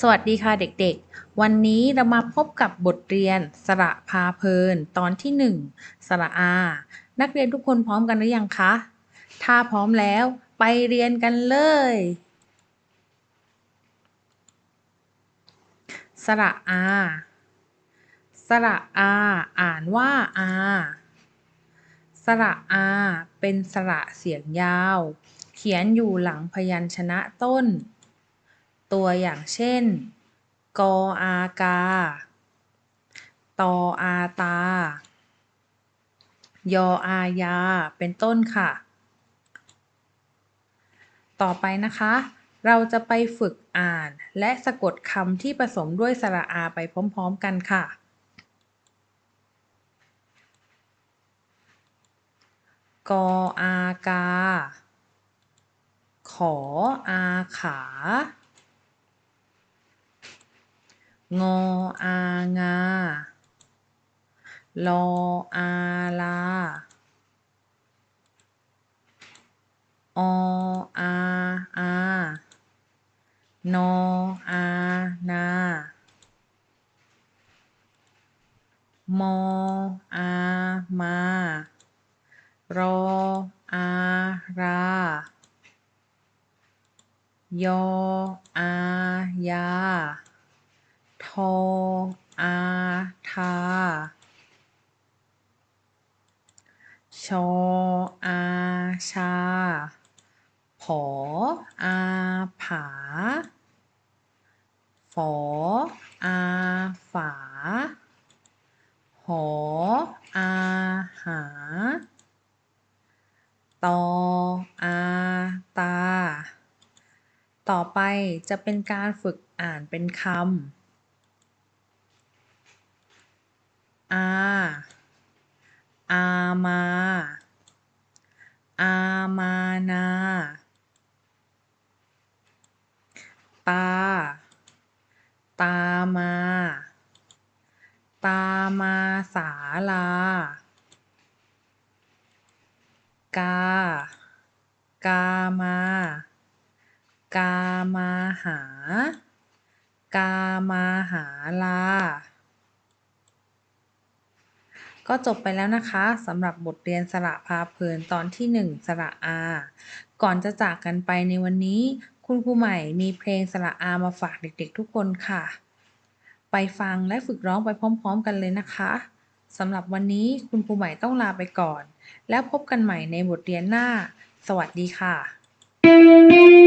สวัสดีค่ะเด็กๆ วันนี้เรามาพบกับบทเรียนสระพาเพลิน ตอนที่ 1 สระอา นักเรียนทุกคนพร้อมกันหรือยังคะ ถ้าพร้อมแล้วไปเรียนกันเลย สระอา สระอา อ่านว่าอา สระอา เป็นสระเสียงยาว เขียนอยู่หลังพยัญชนะต้น ตัวอย่างเช่นกออากา ตออาตา ยออายา เป็นต้นค่ะ ต่อไปนะคะ เราจะไปฝึกอ่านและสะกดคำที่ผสมด้วยสระอาไปพร้อมๆกันค่ะกออากา ขออาขา งออางา ลออาลา ออาอา นออานา มออา มา รออา รายออายา ทออาทา ชออาชา ผออาผา ฝออาฝา หออาหา ตออาตา ต่อไปจะเป็นการฝึกอ่านเป็นคำ อาอามา อามานา ตา ตามา ตามาสาลา กา กามากามาหา กามาหาลา ก็จบไปแล้วนะคะสำหรับบทเรียนสระพาเพลินตอนที่ 1 สระอา ก่อนจะจากกันไปในวันนี้ คุณครูใหม่มีเพลงสระอามาฝากเด็กๆทุกคนค่ะ ไปฟังและฝึกร้องไปพร้อม ๆ กันเลยนะคะสำหรับวันนี้คุณครูใหม่ต้องลาไปก่อน แล้วพบกันใหม่ในบทเรียนหน้า สวัสดีค่ะ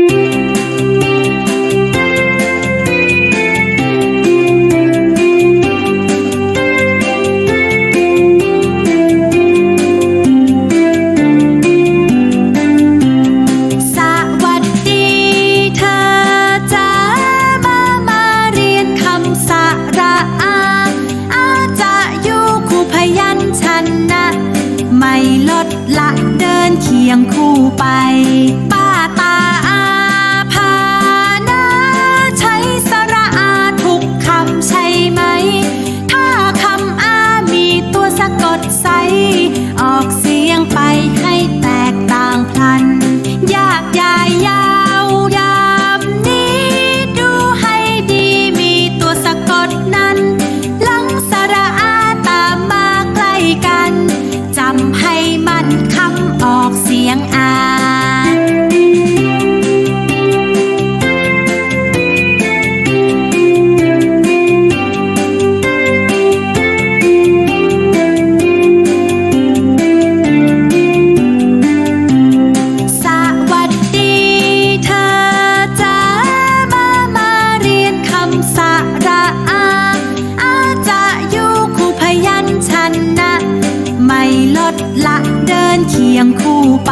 ไม่ลดละเดินเคียงคู่ไป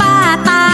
ป้าตา